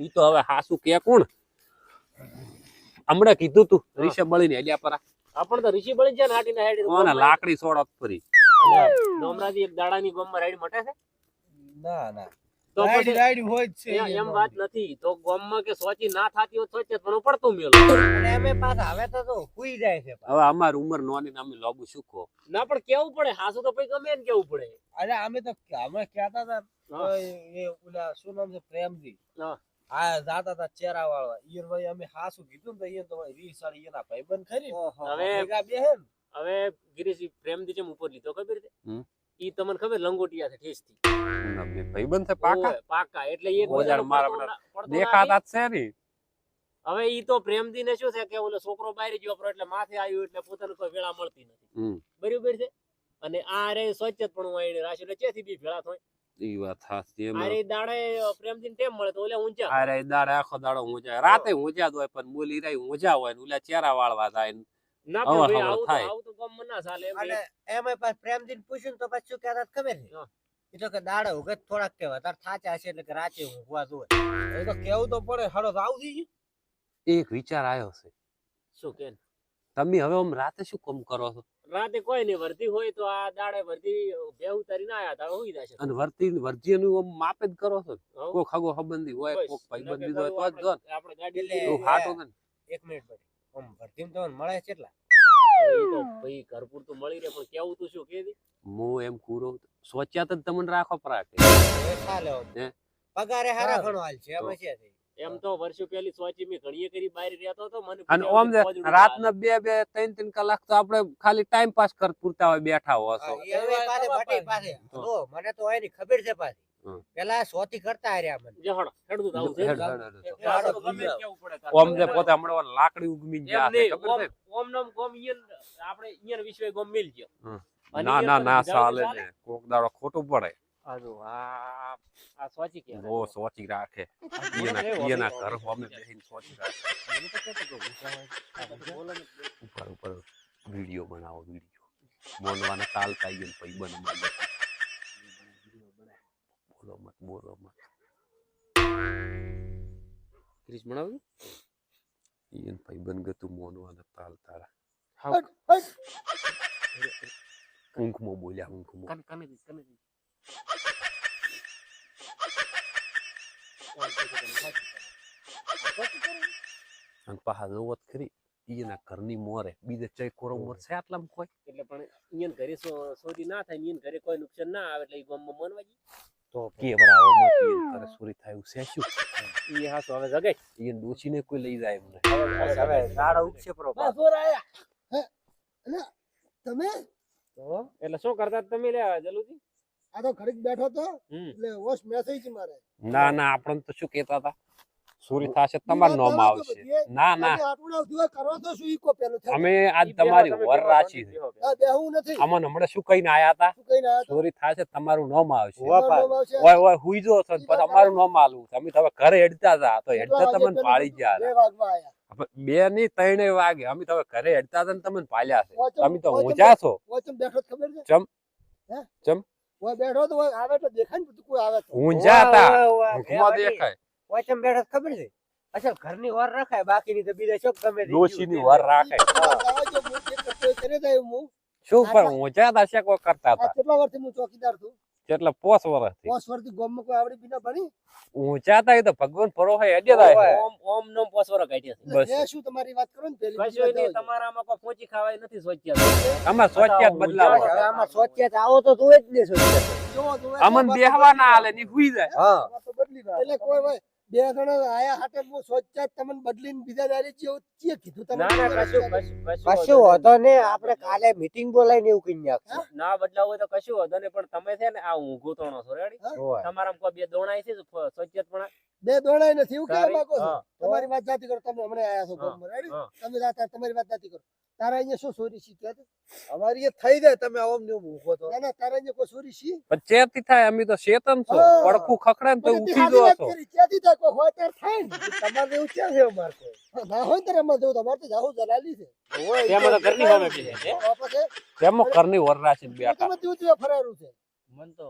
ઈ તો હવે હાસુ કે કોણ? હમણાં કીધું તું રીશે બળીને હેલ્યા પરા. આપણ તો ઋષિ બળી જાય ને હેડી હાડી કોને લાકડી સોડત ફરી. ડોમરાજી એક દાડાની ગોમમાં રાઈડ મટે છે? ના ના. તો પછી રાઈડ હોય છે એમ- એમ વાત નથી. તો ગોમમાં કે સોચી ના થાતી હોય સોચે પણ પડતું મેલો. અને અમે પાછા હવે તો તો હુઈ જાય છે. હવે અમાર ઉંમર નોની ને અમે લોબુ કહો ના પણ કેવું પડે? હાસુ તો પછી ગમે ને કેવું પડે. અરે અમે તો અમે કહેતા હતા એ ઓલા શું નામ છે પ્રેમજી? હા. આ જાતા તા ચેરા વાળવા. ઈયર ભાઈ અમે હાસુ કીધું ને ઈયર વાળી એના ભાઈબંધ ખરી હવે- ભેગા ગિરીશ પ્રેમથી જેમ ઉપર લીધો ખબર છે? ઈ તમને ખબર લંગોટિયા છે ભાઈબંધ છે પાકા? પાકા. એટલે ઓજાર મારા દેખાતા છે ને. હવે ઈ તો પ્રેમથી ને શું છે કે ઓલો છોકરો બહાર ગયો પણ એટલે માથે આવ્યું એટલે પોતાને કોઈ વેળા મળતી નથી. બરોબર છે? અને આ રે સ્વચ્છ પણ વાઈને રાશિ એટલે ચેથી બી ભેળા થાય. ઈ વાત હાચી આ દાડે પ્રેમથી ટેમ મળે તો ઓલે ઊંચા અરે દાડે આખો દાડો ઊંચા રાતે ઊંચા હોય પણ બોલી રહી ઊંચા હોય ને ઓલા ચેરા વાળવા થાય ના ભાઈ આવું આવું તો ગામમાં ના ચાલે અને એમાં પાછું પ્રેમજી પૂછ્યું ને તો પાછું શું કહેતા ખબર છે? હા. કે દાડે ઉગત થોડાક કહેવાય. તાર થાચા હશે એટલે કે રાતે ઊંઘવા જોવે. એ તો કેવું તો પડે. હળો આવું થઈ ગયું. એક વિચાર આવ્યો છે. શું કે? તમે હવે આમ રાતે શું કામ કરો છો? રાતે કોઈ નહીં વર્ધી હોય તો આ દાડે વર્ધી બે ઉતારીને આયા તા હોઈ જશે. અને વર્તી નું આમ માપે જ કરો છો. કોઈ ખગો સંબંધી હોય. કોઈ ભાઈબંધ હોય તો જ જો આપણે ગાડી લે તો હાટો ને? એક મિનિટ પછી આમ ભરતીમાં તો મળે કેટલા? તો ભાઈ ઘર પૂરતું મળી રહે પણ કેવું તું શું કે હું એમ કુરો સોચ્યા તો તમને રાખો પરાકે એ ચાલે આમ. પગારે હારા. ઘણો હાલ છે અમે છે. તે. એમ તો વર્ષો પહેલી સોચી મેં ઘણીએ કરી બહાર રહેતો હતો મને અને ઓમ રાતના બે બે ત્રણ ત્રણ કલાક તો આપણે ખાલી ટાઈમ પાસ કર પૂરતા હોય બેઠા હો છો. જો, મને તો એની ખબર છે પાછી. પેલા સોતી કરતા આર્યા મને. જહડ હેડું આવું છે. તો ઓમ જે પોતે હમણાં લાકડી ઉગમી ગયા છે ખબર છે? ઓમ નામ ગોમ ઈયન આપણે ઈયન વિશ્વે ગોમ મિલ ગયો. ના ના ના સાલે. કોક દાડો ખોટું પડે. આ જો, આ આ સોચી કે બહુ સોચી રાખે એના એના ઘર હોમે બેહીને સોચી રાખે ઉપર ઉપર વિડિયો બનાવો વિડિયો બોલવાના તાલ થઈ ગયો પછી બન બોલો મત બોલો મત ક્રિશ બનાવ્યું ઈયન ભાઈ બન ગતું મોનવાના તાલ તારા હાવ ઊંઘમાં બોલ્યા ઊંઘમાં કને કને કને અને પાછા જોવો ખરી ઈયના ઘરની મોરે બીજે ચઈ કોરો મોર છે આટલા કોઈ? એટલે પણ ઈયન ઘરે ના થાય ઈયન ઘરે કોઈ નુકસાન ના આવે એટલે ઈ ગામમાં મનવાજી તો કે બરાબર મત ઘરે ચોરી થાય એવું છે શું? ઈ હાસો હવે જગાઈ ઈયન ડોશીને કોઈ લઈ જાય એમને. હવે દાડા ઉપસે પરો બસ જોર આયા. તમે? તો એટલે શું કરતા તમે લે જલુજી? આ તો ઘડીક બેઠો તો એટલે વોશ મેસેજ મારે. ના ના આપણે તો શું કહેતા હતા? સુરી થાશે તમારું નામ આવશે. ના ના. તમે આટલું કરો તો શું ઈ પેલું અમે આજ તમારી વર રાચી છે. આ નથી. અમને હમણાં શું કહીને આયા હતા? શું કહીને આયા ચોરી થશે તમારું નામ આવશે? ઓય ઓય હુઈ જો છો પછી અમારું નામ આલું છે. અમે તો ઘરે હેડતા હતા. તો હેડતા તમને પાળી ગયા બે વાગવા આયા. બે ની ત્રણે વાગે. અમે તમે ઘરે હેડતા હતા ને તમને પાલ્યા છે. તમે તો ઊંચા છો. ચમ ચમ? ઓય બેઠો તો આવે તો દેખાય ને કોઈ આવે તો. હતા ઓય, દેખાય. બેઠો ખબર છે? અસલ ઘરની વાર રાખાય બાકીની તો બીજા શું ગમે જાય હું. શું પણ ઊંચા હતા છે કોઈ કરતા હતા. કેટલા વર્ષથી હું ચોકીદાર છું? એટલે પોસ વર્ષથી પોસ વર્ષથી ગામમાં કોઈ આવડી બીના ભણી? ઊંચા થાય તો ભગવાન પરો હોય હેડે થાય. ઓમ ઓમ નો પોસ પોસવરો કાઢ્યા છે. બસ. એ શું તમારી વાત કરો ને પેલી કશું નહીં તમારામાં કોઈ પહોંચી ખાવાય નથી સોચ્યા. આમાં સોચ્યા બદલાવો. આમાં સોચ્યા આવો તો તું જ ને સોચ્યા. જોવો અમન બેહવા ના હાલે ની હુઈ જાય. હા. તો બદલી. એટલે કોઈ ભાઈ બે જણા આયા હાટે હું સોચ્યા તમને બદલીને બીજા દારે જેવો ચીએ કીધું તમને ના ના કશું કશું કશું ને આપણે કાલે મીટિંગ બોલાવીને એવું કહી નાખશું. ના બદલાવ હોય તો કશું વાંધો નહીં પણ તમે છે ને આ ઊંઘો તોણો છો રેડી. તમારામાં કોઈ બે દોણાય છે સોચ્યત પણ બે દોડાય નથી એવું કેવા માંગો છો? તમારી વાત જાતી કરો તમે હમણાં આયા છો? હા. તમે જાતા તમારી વાત જાતી કરો. તારા અહીંયા શું ચોરી શી કે અમારી થઈ જાય તમે આમ ને ઊભો તો ના ના તારા અહીંયા કોઈ ચોરી શી? પણ ચેતી થાય અમે તો શેતન છો. પડખું ખખડે ને તો ઉઠી જો છો. ચેતી થાય? કોઈ હોય ત્યારે થાય ને. તમારે એવું ક્યાં છે અમાર તો? ના હોય ત્યારે અમારે જવું. તમારે તો જાવું જલાલી છે. તેમાં તો ઘરની સામે બેસે છે. તેમાં ઘરની વરરા છે બેઠા તમે તું તું ફરારું છે? મન તો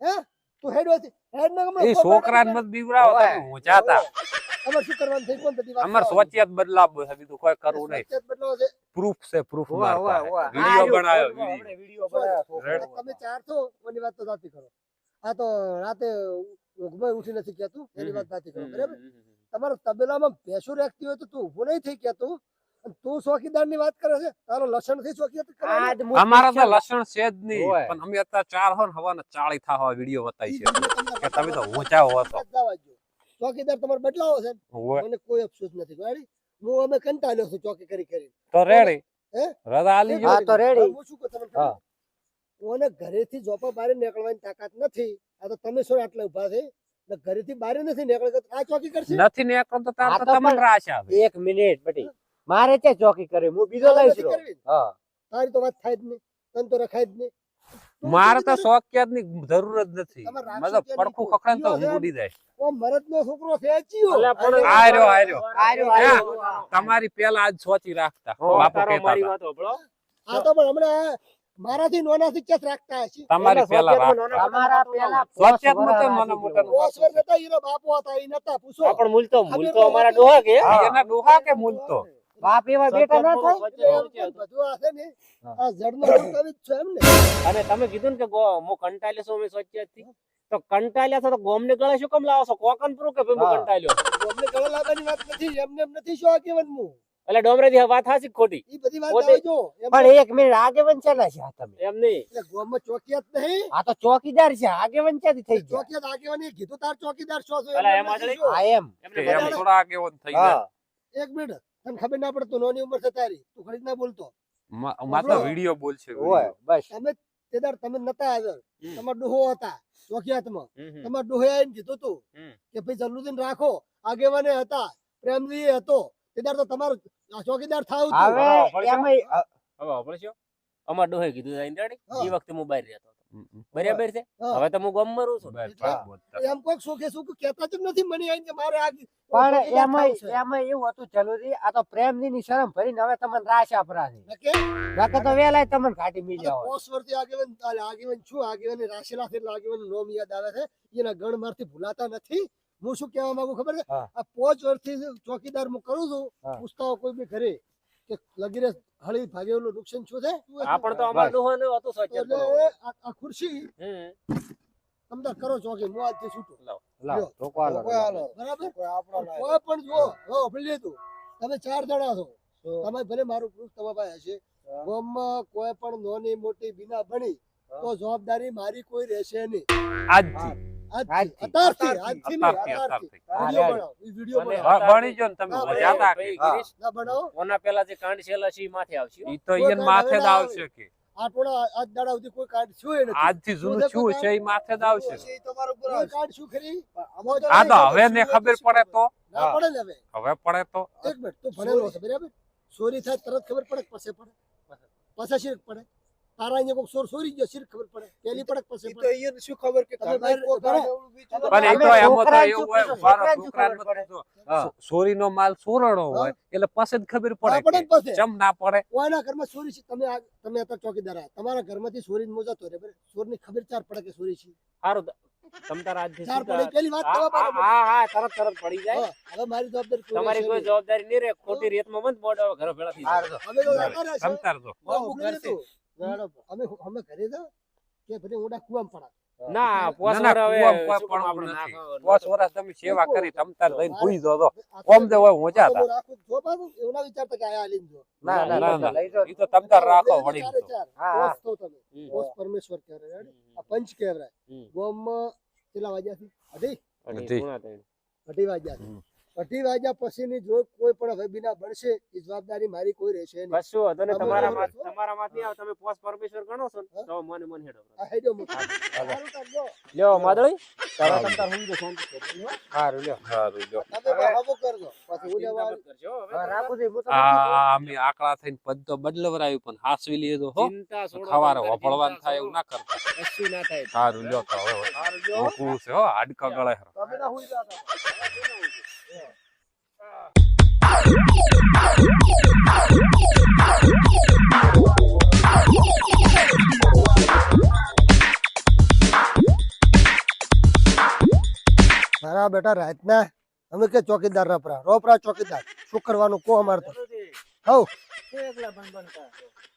હે? તું હેડ હેડ ના એ છોકરાને મત બીવરાવો. તમે ઊંચા હતા અમારે શું કરવાનું થઈ કોણ બધી વાત અમાર કરવાની? સોચિયાત બદલાવવું છે. બીજું કોઈ કરવું નહીં. બદલાવો છે. પ્રૂફ છે પ્રૂફ માર. વીડિયો બનાવ્યો વિડિયો વીડિયો બનાવ્યો તમે ચાર છો ઓની વાત તો જાતી કરો. આ તો રાતે ઊંઘમાં ઉઠી નથી કહેતું એની વાત જાતી કરો બરાબર? તમારો તબેલામાં ભેંસો રાખતી હોય તો તું ઊભો નહીં થઈ કહેતું. તું ચોકીદારની વાત કરે છે તારો લક્ષણથી ચોકીદાર કરવાનું. અમારા તો લક્ષણ છે જ નહીં પણ અમે અત્યારે ચાર હો ને હવાના ચાળી થા હવા વીડિયો બતાવી છે. કે તમે તો ઊંચા હો તો. ચોકીદાર તમારે બદલાવો છે. મને કોઈ અફસોસ નથી. ગાડી હું અમે કંટાળ્યો છું ચોકી કરી કરી. તો રેડી હે? રજા આલી જો હા, તો રેડી હું. શું કહું તમને? હા. મને ઘરેથી જોપા બહાર નીકળવાની તાકાત નથી. આ તો તમે શું આટલા ઊભા છે? ને ઘરેથી બહાર નથી નીકળતો આ ચોકી કરશે? નથી નીકળતો તો તાર તો તમને રાશ આવે. એક મિનિટ બટી. મારે તે ચોકી કરી હું બીજો રહ્યો. કરવી. હા. તારી તો વાત થાય જ નહીં. તન તો રખાય જ નહીં. મારે તો શોખ શોખિયાતની જરૂર જ નથી મતલબ પડખું નહીં? તો હું ઉડી જાય. તમારી પેલા આજ સોચી રાખતા બાપુ તારો કહેતા મારી હતા. વાત હોભળો. આ તો પણ હમણાં મારાથી નોનાથી રાખતા હશે તમારી પેલા તમારા પેલા મને મોટા. હતા બાપો હતા નતા પૂછો પણ અમારા ડોહા કે હા. એના ડોહા કે મૂલ તો બાપ એવા બેટા ના થાય? એટલે બધું આ ને આ જડનો કવિ છે એમ ને. અને તમે કીધું ને કે ગો હું કંટાળ્યો છું અમે સોચ્યાથી તો કંટાળ્યા છો તો ગોમને ગળે શું કેમ લાવો છો? કોકન પ્રૂ કે ભાઈ હું. કંટાળ્યો? અમને ગળા લાવવાની વાત નથી એમને એમ નથી શું આ કહેવાનું હું એટલે ડોમરે થી વાત હાસી ખોટી? ઈ બધી વાત આવજો પણ એક મિનિટ આગેવન છે ના છે તમે. એમ નહીં. એટલે ગામમાં ચોકિયાત નહીં. આ તો ચોકીદાર છે આગેવન ક્યાંથી થઈ ગયા? ચોકિયાત આગેવાની કીધું તાર ચોકીદાર છો છો અલા, એમ? આ એમ. એમ થોડા આગેવાન થઈ જાય એક મિનિટ. તને ખબર ના પડે તું નોની ઉંમર છે તારી તું ખરીદ ના બોલતો મા- માત્ર બરોબર. વીડિયો બોલશે ઓય બસ તમે તેદાર તમે નતા આવ્યો તમાર ડોહો હતા ચોકિયાતમાં તમાર. ડોહે આવીને કીધું તું કે ભાઈ જલ્લુદ્દીન રાખો આગેવાને હતા પ્રેમજી હતો તેદાર તો તમારો ચોકીદાર થાવ તું. હવે એમાં છે. હવે અમાર ડોહે કીધું જાય ને રેડી? હા. વખતે મોબાઈલ રહેતો. બરાબર છે. હવે તો હું ગમ મરું છું. એમ કોઈક સુખે સુખ કેતા જ નથી મને આઈ કે મારે આ પણ એમાં. એમાંય એવું હતું જરૂરી આ તો પ્રેમની ની શરમ ભરીને હવે તમને રાશ આપરા છે નકે? તો વેલા તમને ઘાટી મી જાવ તો હોય આગેવન આગેવાન છું આગેવન રાશેલા છે આગેવન નોમ યાદ આવે છે. એના ગણ મારથી ભૂલાતા નથી. હું શું કહેવા માંગુ ખબર છે? આ પોચ વર્ષથી ચોકીદાર હું કરું છું. પૂછતા કોઈ બી ઘરે. કે લગીરે હળી ભાગેલું નુકસાન શું છે? આ પણ તો અમાર ને હતું સોચ્યાત એટલે આ આ ખુરશી હમ. તમતાર કરો ચોકી હું આજથી છૂટો? લાવ. રોકવા લાવ. બરાબર? કોઈ પણ જો હો. ભણી તું તમે ચાર જણા છો. તમે ભલે મારું પ્રૂફ તમારા પાસે હશે. ગામમાં કોઈ પણ નોની મોટી બિના ભણી તો જવાબદારી મારી કોઈ રહેશે નહીં. આજથી હવે ને ખબર પડે તો. ના પડે ને હવે. હવે પડે તો. એક મિનિટ તું ભણેલો છે બરાબર? ચોરી થાય તરત ખબર પડે પછી પડે? પાછા. પડે? તારા અહીંયા ચોર ચોરી ગયો શીર્ક ખબર પડે. પેલી પડક પછી તો પડે. શું ખબર કે પણ એ તો એમ તો એવું હોય? મારો છોકરાને શું છોકરાને ખબર બધું હા. તો ચોરીનો માલ ચોરણો હોય એટલે પછી જ ખબર પડે ચમ ના પડે. કોઈના ઘરમાં સોરી છે. તમે તમે અત્યારે ચોકીદાર. તમારા ઘરમાંથી સોરી મોજા તો રે સોરની ચોરની ખબર ચાર પડે કે સોરી છે. હારું તમ તાર આજથી ચાર સીધા- પેલી વાત હા, હા, હા, હા, તરત તરત પડી જાય. હવે મારી જવાબદારી તમારી કોઈ જવાબદારી નહીં રે ખોટી રેતમાં બંધ બોર્ડ ઘર ભેળા થઈ જાય. તો જતા અમે અમે ઘરે જાઓ કે પછી ઊંડા કૂવામાં પડા ના પોસ ના, ના, વર હવે કામ પાંચ વર્ષ તમે સેવા કરી તમતાર લઈને ભૂઈ જો તો આ તો ઓમ દે હોય ઊંચા હતા જો પાછું એવું ના વિચારતા કે આયા હાલીને જો. ના ના ના, ના ના. લઈ જાઓ. ઈ તો તમતાર રાખો ચારે વળી તો. ચાર. હા, હા. પોસ તો તમે. પોસ પરમેશ્વર કહેવાય. આ પંચ કહેવાય. હમ. કેટલા વાગ્યા છે? અઢી? વાગ્યા છે. અઢી વાગ્યા પછીની જો કોઈ પણ હવે બીના બનશે એ જવાબદારી મારી કોઈ રહેશે નહીં તમારા બરાબર માં- છો? તમારા માં નહીં તમે પોસ પરમેશ્વર ગણો છો તો મને મને હેડો. આ હેડો મૂકો. લ્યો, માદળી. હા. હવે તમ તાર શાંતિ થી. લ્યો સારું જો તમે પણ કરજો. પછી હું ચિંતા કરજો, હવે. હવે રાખું હું તમને આ અમે આકડા થઈને પદ તો બદલવરાયું પણ હાસવી લીધો હો ખવારે થાય એવું ના કરતા કશું ના થાય. સારું લ્યો તો હવે સારું લ્યો. મૂકવું છે હો હાડકા ગળે તમે ના હુઈ જાતા. તારા બેટા રાતના અમે કે ચોકીદાર રપરા રોપરા ચોકીદાર શું કરવાનું કો અમારે તો જરૂરી. હઉ શું એકલા બન બન કરો?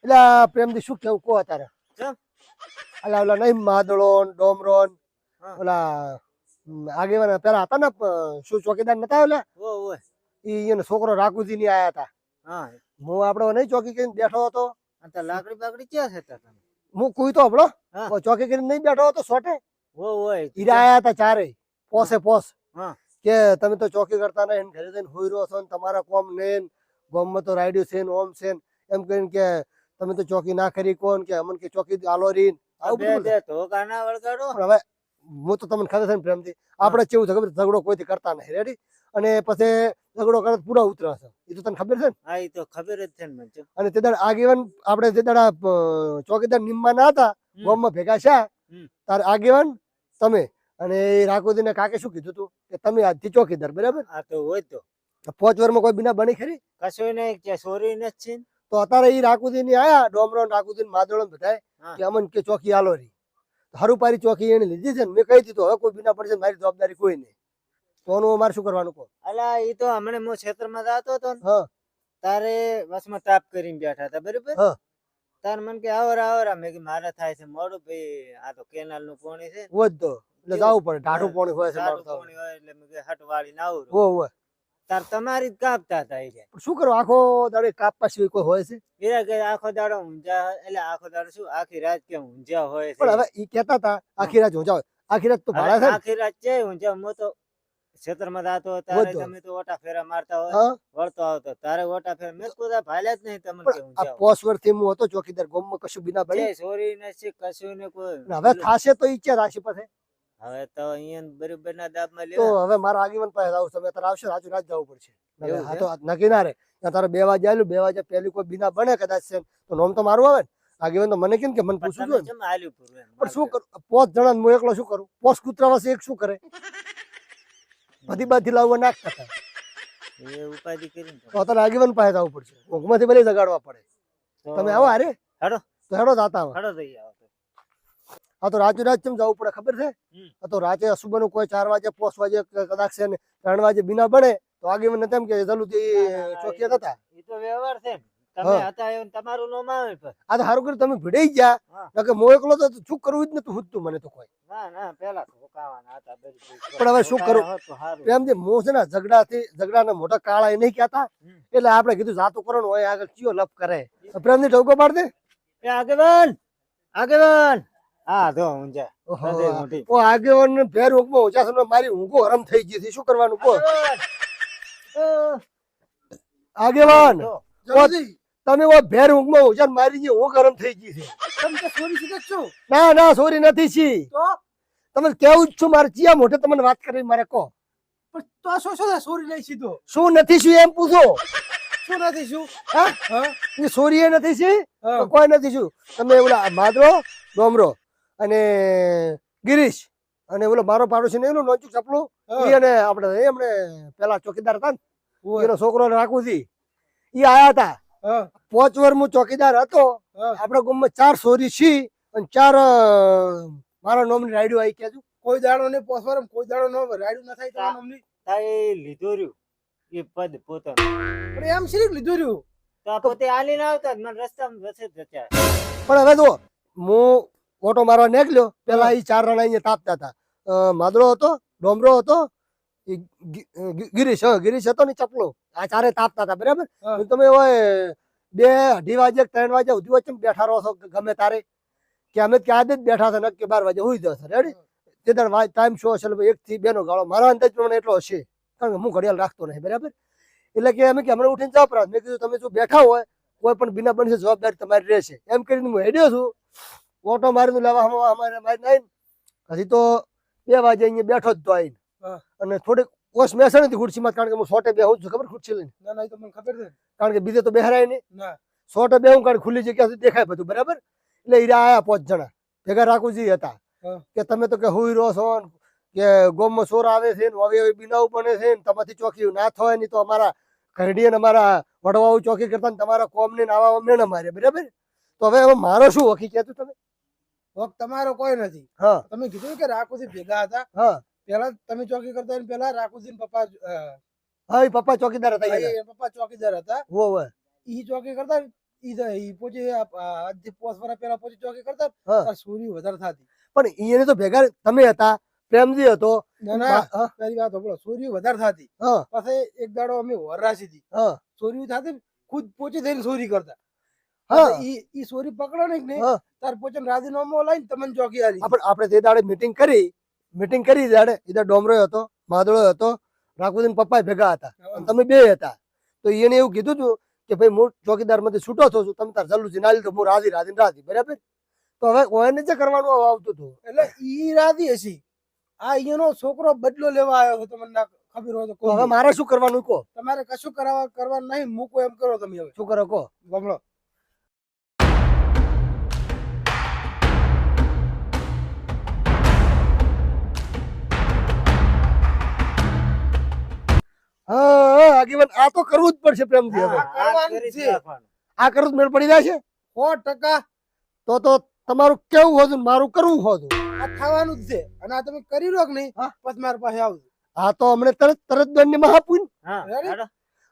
એટલે આ પ્રેમથી શું કેવું કો તારે કેમ? અલા ઓલા નહીં માદળો ને ડોમરો ને હા. ઓલા હમ, આગેવાના પેલા હતા ને શું ચોકીદાર નતા આવ્યા ઈ એનો છોકરો રાકુજી ની આયા હતા. હા. હું આપડે નહીં ચોકી કરીને બેઠો હતો. તો લાકડી બાકડી ક્યાં છે હું કોઈ તો આપડો ચોકી કરીને નહીં બેઠો હતો સોટે. ઓ આયા હતા ચારે પોસે પોસ. હા. કે તમે તો ચોકી કરતા ને ઘરે જઈને હોઈ રહ્યો છો ને તમારા કોમ ને ગામમાં તો રાયડ્યું છે ને ઓમ છે ને એમ કહીને કે તમે તો ચોકી ના કરી કોણ કે અમન કે ચોકી આલો રીન. આવું બધું વળગાડો. હવે હું તો તમને ખબર છે ને પ્રેમથી આપણે કેવું છે ખબર ઝઘડો કોઈથી કરતા નહીં. રેડી અને પછી ઝઘડો કરે પૂરા ઉતરે છે. એ તો તને ખબર છે હા એ તો ખબર જ છે ને અને તે દાડ આગેવાન આપણે તે દાડા ચોકીદાર નિમમાં ના હતા ગોમમાં ભેગા છે. તાર આગેવાન તમે. અને એ રાકોદીને કાકે શું કીધું તું? કે તમે આજથી ચોકીદાર બરાબર? હા તો હોય તો. પોચ વારમાં કોઈ બિના બની ખરી? કશું નહીં કે સોરી નથી. છે તો અત્યારે એ રાખુદી ની આયા ડોમરો રાખુદી ને માદળો ને કે અમન કે ચોકી આલો રી. હરુપારી ચોકી એને લીધી છે ને મેં કહી દીધું હવે કોઈ બીના પડશે મારી જવાબદારી કોઈ નહીં. તો અમારે મારે શું કરવાનું કહો? અલા ઈ તો હમણાં હું ક્ષેત્રમાં જાતો હતો ને તારે વસમાં તાપ કરીને બેઠા હતા બરાબર? તારે મને કે આવરા આવરા. મેં કે મારે થાય છે મોડું ભાઈ આ તો કેનાલનું પાણી છે. ને. તો. એટલે? જવું પડે ઢાઢું પાણી હોય છે. પાણી હોય એટલે મેં કે હટ વાળી ના આવું તાર તમારી જ કાપતા હતા ઈ શું કરો? આખો દાડો કાપવા સિવાય કોઈ હોય છે? એરા કે આખો દાડો ઊંઝા એટલે આખો દાડો શું? આખી રાત કે ઊંઝા હોય છે? પણ હવે ઈ કહેતા હતા આખી રાત ઊંઝા હોય. આખી રાત તો ભાડા થાય. આખી રાત છે ઊંઝા? મો તો ક્ષેત્રમાં જાતો તારે તમે તો ઓટા ફેરા મારતા હોય વળતો આવતો. તારે ઓટા ફેરા મેં કોઈ ભાલ્યા જ નહીં તમને આ. પોસ વર્ષથી હું હતો ચોકીદાર ગામમાં કશું બિના છે સોરી નથી કશું ને કોઈ હવે થાશે તો ઈચ્છા રાશિ પાસે હવે તો અહીંયા બરોબર ના દાબમાં લેવા હવે મારા આગેવાન પાસે આવું તમે તારે આવશે રાજુ રાત જવું પડશે. હા તો નક્કી ના રે તારે બે વાગે આવેલું બે વાગે પેલી કોઈ બીના બને કદાચ છે તો નોમ તો મારું આવે ને. આગેવાન તો મને કેમ કે મને પૂછું એમ? પણ શું કરું? પોસ જણા હું એકલો શું કરું? પોસ કૂતરા વાસે એક શું કરે? બધી બાથી લાવવા નાખતા હતા. એ ઉપાધિ કરીને તો. તો આગેવાન પાસે જવું પડશે. ઊંઘમાંથી ભલે જગાડવા પડે. તમે આવો અરે હેડો. તો હેડો જાતા આવો. હેડો થઈ આવો. તો. આ તો રાતે રાત કેમ જવું પડે ખબર છે. આ તો રાતે અસુબાનું કોઈ ચાર વાગે પોસ વાગે કદાચ છે ને ત્રણ વાગે બિના બને તો આગેવાન તેમ કે જલ્દી ના, ચોકીયા થતા તો વ્યવહાર છે તમે હતા એવું તમારું નામ આવે પણ. આ તો સારું કર્યું તમે ભીડાઈ ગયા. મો એકલો તો શું કરવું જ નતું હુજતું મને તો કોઈ. ના ના પેલા રોકાવાના હતા પણ હવે શું કરું? પ્રેમ હોત તો હારું. એમ જે મોં છે ને ઝઘડાથી ઝઘડાના મોટા કાળા એ નહીં કહેતા. એટલે આપણે કીધું જાતું કરવાનું હોય આગળ ચિયો લપ કરે. પ્રેમની ઢોકો પાડ દે. એ આગેવાન! આગેવાન! હા જો ઊંઝા હૃદય મોટી. ઓ આગેવાન ને ભેર ઊંઘમાં ઊંચા મારી ઊંઘો હરમ થઈ ગઈ હતી શું કરવાનું કહો આગેવાન! અ, આગેવાન જો. જલ્દી. તમે ઓ ભેર ઊંઘમાં મારી ગઈ ઊંઘ હરમ થઈ ગઈ છે. ના ના સોરી નથી છી. તમે કેવું જ છું? મારે ચિયા મોઢે તમને વાત કરી મારે કહો. તો શું શું સોરી લઈ સીધો. શું નથી શું એમ પૂછો? શું નથી શું? હા? હા? સોરી એ નથી છી? હા. કોઈ નથી શું? તમે ઓલા માદરો ડોમરો અને ગિરીશ અને ઓલો મારો પાડોશી ને એનું નોચુક ચપલું અને આપણે એમણે પેલા ચોકીદાર હતા ને એનો છોકરો રાખું હતી એ આયા હતા. પોચ વર વાર હું ચોકીદાર હતો. આપણા ગામમાં ચાર સોરી છી અને ચાર મારા નોમની રાયડું આવી કેજુ કોઈ દાડો ને પોસવારમ કોઈ દાડો નો રાયડું ન થાય તારા નામની. તા એ લીધું રહ્યું. એ પદ પોતાનું. પણ એમ શરીક લીધું રહ્યું? તો આ પોતે ના આવતા મને રસ્તામાં જતા પણ હવે જો હું ઓટો મારવા નીકળ્યો પેલા એ ચાર રણા અહીંયા તાપતા હતા. માદરો હતો ડોમરો હતો ગિરીશ ગિરીશ હતો ને ચપલો. આ ચારે તાપતા હતા બરાબર? તમે હોય બે અઢી વાગે ત્રણ વાગે સુધી વચ્ચે બેઠા રહો છો ગમે તારે. કે અમે ક્યાં જ બેઠા છે નક્કી બાર વાગે હુઈ જશે રેડી તે દર ટાઈમ શો હશે એક થી બે નો ગાળો. મારા અંદાજ પ્રમાણે એટલો હશે. કારણ કે હું ઘડિયાળ રાખતો નહીં બરાબર? એટલે કે અમે કે હમણાં ઉઠીને જાવ પ્રાંત મેં કીધું તમે જો બેઠા હોય કોઈ પણ બિના બનશે જવાબદારી તમારી રહેશે. એમ કરીને હું હેડ્યો છું. ઓટો મારી લેવા હમ- અમારે મારી હજી તો બે વાગે અહીંયા બેઠો જ તો આવીને અને થોડીક ઓછ મેસણ હતી ખુરશીમાં કારણ કે હું સોટે જ છું. ખબર ખુરશી લઈને? ના ના તો મને ખબર છે. કારણ કે બીજે તો બેહરાય નહીં. સોટે બેહું કારણ કે ખુલ્લી જગ્યા દેખાય બધું બરાબર? એટલે હીરા આયા પાંચ જણા. ભેગા રાખુજી હતા. કે તમે તો કે હુઈ રહો છો કે ગોમમાં ચોર આવે છે ને હવે હવે બનાવ બને છે ને તમારી ચોકી ના થાય નહીં તો અમારા ઘરડી અને અમારા વડવાઓ ચોકી કરતા ને તમારા કોમ ને આવા મેણ અમારે બરાબર? તો હવે હવે મારો શું હકી કહેતું તમે? વખ તમારો કોઈ નથી. તમે કીધું કે રાકુજી ભેગા હતા. પેલા તમે ચોકી કરતા હોય પેલા રાકુજી પપ્પા હા પપ્પા ચોકીદાર હતા પપ્પા ચોકીદાર હતા. હો હો ઈ ચોકી કરતા ઈ તો- ઈ પોચે આ- આ આજથી પોસ વર્ષ પેલા પોચી ચોકી કરતા સોરી વધારે થતી. પણ એને તો ભેગા તમે હતા પ્રેમજી હતો. તારી વાત વધારે થતી. હા. પછી એક દાડો અમે વરરાશી હતી ચોરી થતી ખુદ પોચી થઈને સોરી કરતા. ઈ ચોરી પકડો ને તાર પોચન રાજીનામું લઈને તમને ચોકી આલી આપણે આપણે તે દાડે મીટિંગ કરી. મીટિંગ કરી દાડે. ઈધર ડોમરો હતો માદળો હતો રાખુદીન પપ્પા ભેગા હતા. અને તમે બે હતા. તો એને એવું કીધું હતું કે ભાઈ હું ચોકીદારમાંથી છૂટો થો છું. તમે તાર જલ્લુજી ના લીધો હું રાજી રાજી રાજી. બરાબર? તો હવે કોઈને જે કરવાનું આવતું હતું? એટલે ઈ રાજી હશી. આ એનો છોકરો બદલો લેવા આવ્યો છે તમને ખબર હોય તો હવે મારે શું કરવાનું કહો? તમારે કશું કરાવવા કરવાનું નહીં મૂકો એમ કરો તમે હવે. શું કરો કહો? ગમડો આગેવાન આ તો કરવું જ પડશે પ્રેમજી હવે. આ કરવું મેળ પડી જાય છે? સો ટકા. તો તો તમારું કેવું હોતું મારું કરવું હોતું? આ થવાનું જ છે. અને આ તમે કરી લો કે નહીં. પછી મારી પાસે આવજો. આ તો અમને તરત તરત દંડમાં આપું હા, રેડી? હેડો.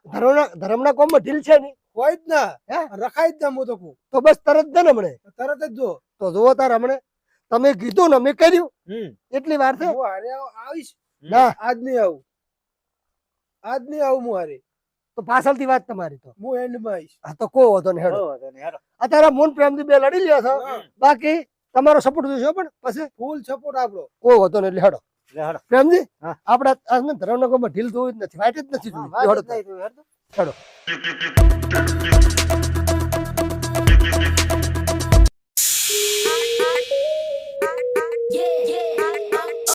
ધર્મના ધર્મના કોમમાં ઢીલ છે નહીં. હોય જ ના. હે? રખાય જ ના હું તો કહું. તો બસ તરત દે ને હમણે તરત જ જો તો જુઓ તાર હમણે તમે કીધું ને મેં કર્યું. એટલી વાર છે? આવીશ. ના. આજ નહીં આવું. આજ નહીં આવું હું હારે. તો પાછળથી વાત તમારી તો. હું એન્ડમાં આવીશ આ તો કો હતો ને હેડો. હો, વાંધો નહીં, હેડો. અત્યારે મૂન પ્રેમથી બે લડી લ્યો છો. બાકી તમારો સપોર્ટ જોઈશે પણ પછી? ફૂલ સપોર્ટ આપણો કોઈ હતો ને એટલે હેડો. લે, પ્રેમજી હા. આપડા આને ધર્મના ઢીલ જોવી જ નથી વાઈટ જ નથી હા, જોવી વાત હેડો જ નહીં, તું હેડો. હેડો.